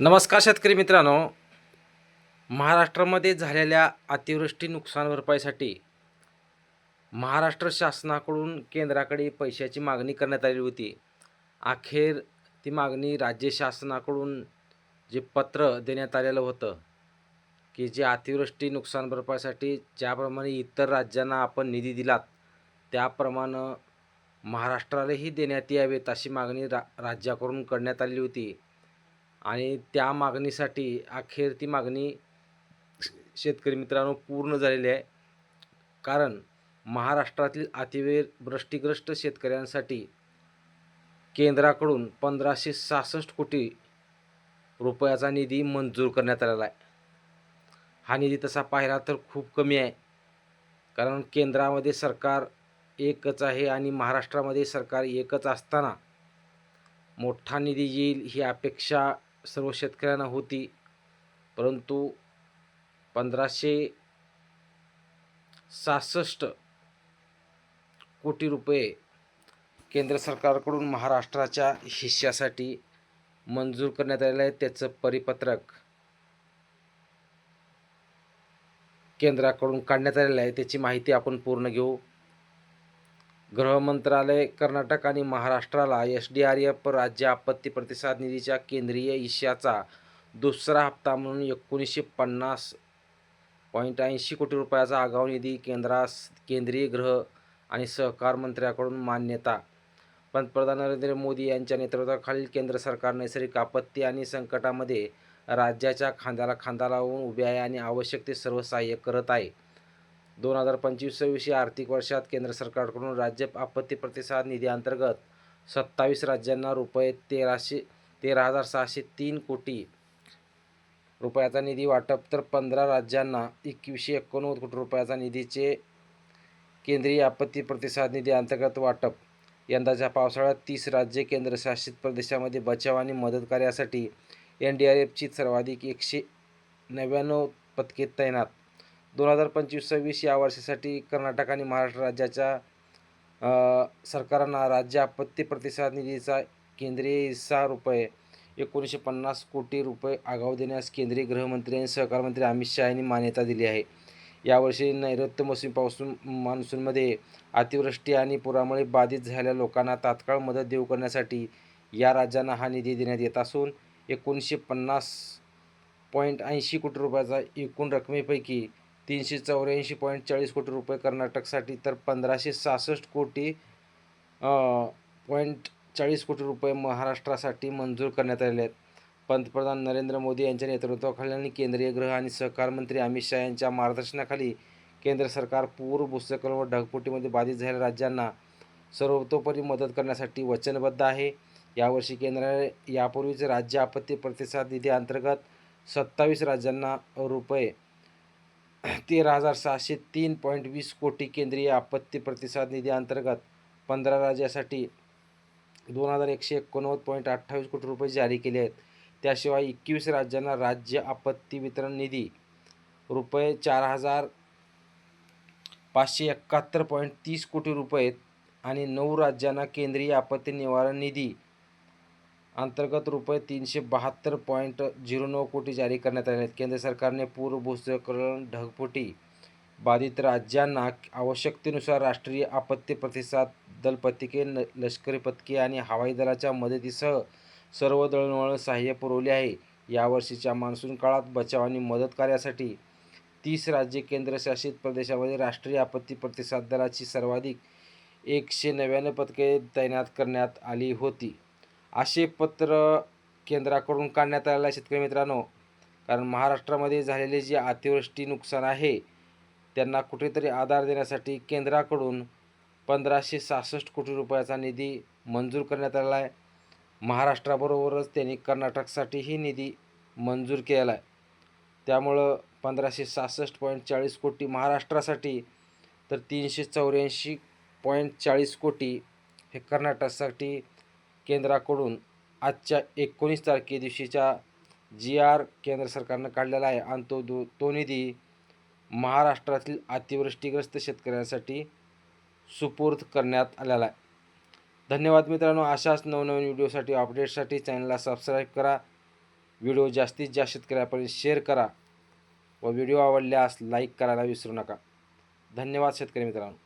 नमस्कार शेतकरी मित्रांनो. महाराष्ट्रामध्ये झालेल्या अतिवृष्टी नुकसान भरपाईसाठी महाराष्ट्र शासनाकडून केंद्राकडे पैशाची मागणी करण्यात आली होती. अखेर ती मागणी राज्य शासनाकडून जे पत्र देण्यात आलेलं होतं की जे अतिवृष्टी नुकसान भरपाईसाठी ज्याप्रमाणे इतर राज्यांना आपण निधी दिलात त्याप्रमाणे महाराष्ट्रालाही देण्यात यावेत अशी मागणी रा राज्याकडून करण्यात आली होती. आणि त्या मागणीसाठी अखेर ती मागणी शेतकरी मित्रांनो पूर्ण झालेली आहे. कारण महाराष्ट्रातील अतिवेर वृष्टीग्रस्त शेतकऱ्यांसाठी केंद्राकडून पंधराशे सहासष्ट कोटी रुपयाचा निधी मंजूर करण्यात आलेला आहे. हा निधी तसा पाहिला तर खूप कमी आहे. कारण केंद्रामध्ये सरकार एकच आहे आणि महाराष्ट्रामध्ये सरकार एकच असताना मोठा निधी येईल ही अपेक्षा सर्व शेतकऱ्यांना होती. परंतु पंधराशे सहासष्ट कोटी रुपये केंद्र सरकारकडून महाराष्ट्राच्या हिश्श्यासाठी मंजूर करण्यात आलेलं आहे. त्याचं परिपत्रक केंद्राकडून काढण्यात आलेलं आहे. त्याची माहिती आपण पूर्ण घेऊ. गृहमंत्रालय कर्नाटक आणि महाराष्ट्राला एस डी आर एफ राज्य आपत्ती प्रतिसाद निधीच्या केंद्रीय हिश्श्याचा दुसरा हप्ता म्हणून एकोणीसशे पन्नास पॉईंट ऐंशी कोटी रुपयाचा आगाऊ निधी केंद्रास केंद्रीय गृह आणि सहकार मंत्र्याकडून मान्यता. पंतप्रधान नरेंद्र मोदी यांच्या नेतृत्वाखालील केंद्र सरकार नैसर्गिक आपत्ती आणि संकटामध्ये राज्याच्या खांद्याला खांदा लावून उभे आहे आणि आवश्यक ते सर्व सहाय्य करत आहे. दोन हजार पंचवीस सव्वीस या आर्थिक वर्षात केंद्र सरकारकडून राज्य आपत्ती प्रतिसाद निधी अंतर्गत सत्तावीस राज्यांना रुपये तेराशे तेरा हजार सहाशे तीन कोटी रुपयाचा निधी वाटप तर पंधरा राज्यांना एकवीसशे एकोणनव्वद कोटी रुपयाचा निधीचे केंद्रीय आपत्ती प्रतिसाद निधी अंतर्गत वाटप. यंदाच्या पावसाळ्यात तीस राज्ये केंद्रशासित प्रदेशामध्ये बचाव आणि मदत कार्यासाठी एन डी आर एफची सर्वाधिक एकशे नव्याण्णव पथके तैनात दोन हजार पंचवीस सव्वीस या वर्षासाठी कर्नाटक आणि महाराष्ट्र राज्याच्या सरकारांना राज्य आपत्ती प्रतिसाद निधीचा केंद्रीय हिस्सा रुपये एकोणीसशे पन्नास कोटी रुपये आगाऊ देण्यास केंद्रीय गृहमंत्री आणि सहकारमंत्री अमित शहा यांनी मान्यता दिली आहे. यावर्षी नैऋत्य मोसमी पाऊसून मान्सूनमध्ये अतिवृष्टी आणि पुरामुळे बाधित झालेल्या लोकांना तात्काळ मदत देऊ करण्यासाठी या राज्यांना हा निधी देण्यात येत असून एकोणीसशे पन्नास पॉईंट ऐंशी कोटी रुपयाचा एकूण रकमेपैकी तीनशे चौऱ्याऐंशी पॉईंट चाळीस कोटी रुपये कर्नाटकसाठी तर पंधराशे सहासष्ट कोटी पॉईंट चाळीस कोटी रुपये महाराष्ट्रासाठी मंजूर करण्यात आले आहेत. पंतप्रधान नरेंद्र मोदी यांच्या नेतृत्वाखाली आणि केंद्रीय गृह आणि सहकार मंत्री अमित शहा यांच्या मार्गदर्शनाखाली केंद्र सरकार पूर भूस्खलन व ढगफुटीमध्ये बाधित झालेल्या राज्यांना सर्वतोपरी मदत करण्यासाठी वचनबद्ध आहे. यावर्षी केंद्राने यापूर्वीच राज्य आपत्ती प्रतिसाद निधी अंतर्गत सत्तावीस राज्यांना रुपये तेरा हजार सहाशे तीन पॉईंट वीस कोटी केंद्रीय आपत्ती प्रतिसाद निधी अंतर्गत पंधरा राज्यासाठी दोन हजार एकशे एकोणनव्वद पॉईंट अठ्ठावीस कोटी रुपये जारी केले आहेत. त्याशिवाय एकवीस राज्यांना राज्य आपत्ती वितरण निधी रुपये चार हजार पाचशे एकाहत्तर पॉईंट तीस कोटी रुपये आणि नऊ राज्यांना केंद्रीय आपत्ती निवारण निधी अंतर्गत रुपये तीनशे बहात्तर पॉईंट झिरो नऊ कोटी जारी करण्यात आले आहेत. केंद्र सरकारने पूर्व भूस्खलन ढगफुटी बाधित राज्यांना आवश्यकतेनुसार राष्ट्रीय आपत्ती प्रतिसाद दल पथके न लष्करी पथके आणि हवाई दलाच्या मदतीसह सर्व दळणवळण सहाय्य पुरवले आहे. यावर्षीच्या मान्सून काळात बचाव आणि मदत कार्यासाठी तीस राज्ये केंद्रशासित प्रदेशामध्ये राष्ट्रीय आपत्ती प्रतिसाद दलाची सर्वाधिक एकशे नव्याण्णव पथके तैनात करण्यात आली होती. असे पत्र केंद्राकडून काढण्यात आलेलं आहे शेतकरी मित्रांनो. कारण महाराष्ट्रामध्ये झालेले जे अतिवृष्टी नुकसान आहे त्यांना कुठेतरी आधार देण्यासाठी केंद्राकडून पंधराशे सहासष्ट कोटी रुपयाचा निधी मंजूर करण्यात आलेला आहे. महाराष्ट्राबरोबरच त्यांनी कर्नाटकसाठीही निधी मंजूर केला आहे. त्यामुळं पंधराशे सहासष्ट पॉईंट चाळीस कोटी महाराष्ट्रासाठी तर तीनशे चौऱ्याऐंशी पॉईंट चाळीस कोटी हे कर्नाटकसाठी केंद्राकडून आजच्या एकोणीस तारखे दिवशीच्या जी आर केंद्र सरकारनं काढलेला आहे. आणि तो दो तो निधी महाराष्ट्रातील अतिवृष्टीग्रस्त शेतकऱ्यांसाठी सुपूर्द करण्यात आलेला आहे. धन्यवाद मित्रांनो. अशाच नवनवीन व्हिडिओसाठी अपडेटसाठी चॅनलला सबस्क्राईब करा. व्हिडिओ जास्तीत जास्त शेतकऱ्यापर्यंत शेअर करा व व्हिडिओ आवडल्यास लाईक करायला विसरू नका. धन्यवाद शेतकरी मित्रांनो.